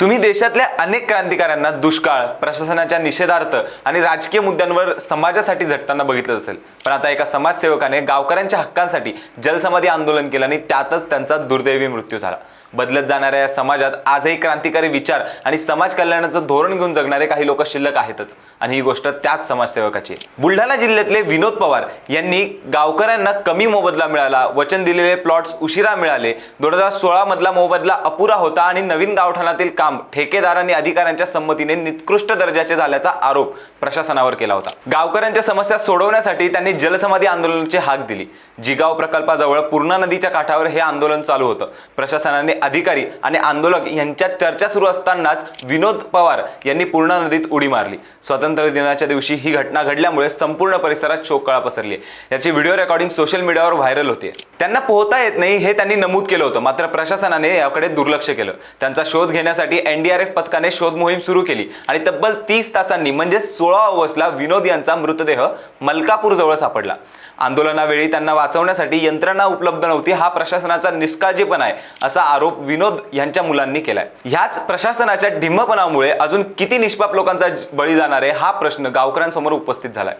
तुम्ही देशातल्या अनेक क्रांतिकाऱ्यांना दुष्काळ प्रशासनाच्या निषेधार्थ आणि राजकीय मुद्द्यांवर समाजासाठी झटताना बघितलं असेल. पण आता एका समाजसेवकाने गावकऱ्यांच्या हक्कांसाठी जलसमाधी आंदोलन केलं आणि त्यातच त्यांचा दुर्दैवी मृत्यू झाला. बदलत जाणाऱ्या या समाजात आजही क्रांतिकारी विचार आणि समाज कल्याणाचं धोरण घेऊन जगणारे काही लोक शिल्लक आहेतच आणि ही गोष्ट त्याच समाजसेवकाची बुलढाणा जिल्ह्यातले विनोद पवार यांनी गावकऱ्यांना कमी मोबदला मिळाला वचन दिलेले प्लॉट्स उशिरा मिळाले. दोन हजार सोळा मधला मोबदला अपुरा होता आणि नवीन गावठाणातील काम ठेकेदार आणि अधिकाऱ्यांच्या संमतीने निकृष्ट दर्जाचे झाल्याचा आरोप प्रशासनावर केला होता. गावकऱ्यांच्या समस्या सोडवण्यासाठी त्यांनी जलसमाधी आंदोलनाची हाक दिली. जिगाव प्रकल्पाजवळ पूर्णा नदीच्या काठावर हे आंदोलन चालू होतं. प्रशासनाने अधिकारी आणि आंदोलक यांच्यात चर्चा सुरू असतानाच विनोद पवार यांनी पूर्णा नदीत उडी मारली. स्वातंत्र्य दिनाच्या दिवशी ही घटना घडल्यामुळे संपूर्ण परिसरात शोककळा पसरली याची व्हिडिओ रेकॉर्डिंग सोशल मीडियावर व्हायरल होते त्यांना पोहता येत नाही हे त्यांनी नमूद केलं होतं. मात्र प्रशासनाने याकडे दुर्लक्ष केलं. त्यांचा शोध घेण्यासाठी एनडीआरएफ पथकाने शोध मोहीम सुरू केली. आणि तब्बल तीस तासांनी म्हणजे सोळा ऑगस्टला विनोद यांचा मृतदेह मलकापूरजवळ सापडला. आंदोलनावेळी त्यांना वाचवण्यासाठी यंत्रणा उपलब्ध नव्हती हा प्रशासनाचा निष्काळजीपणा आहे असा आरोप विनोद यांच्या मुलांनी केलाय. ह्याच प्रशासनाच्या ढिम्मपणामुळे अजून किती निष्पाप लोकांचा बळी जाणार आहे हा प्रश्न गावकऱ्यांसमोर उपस्थित झालाय.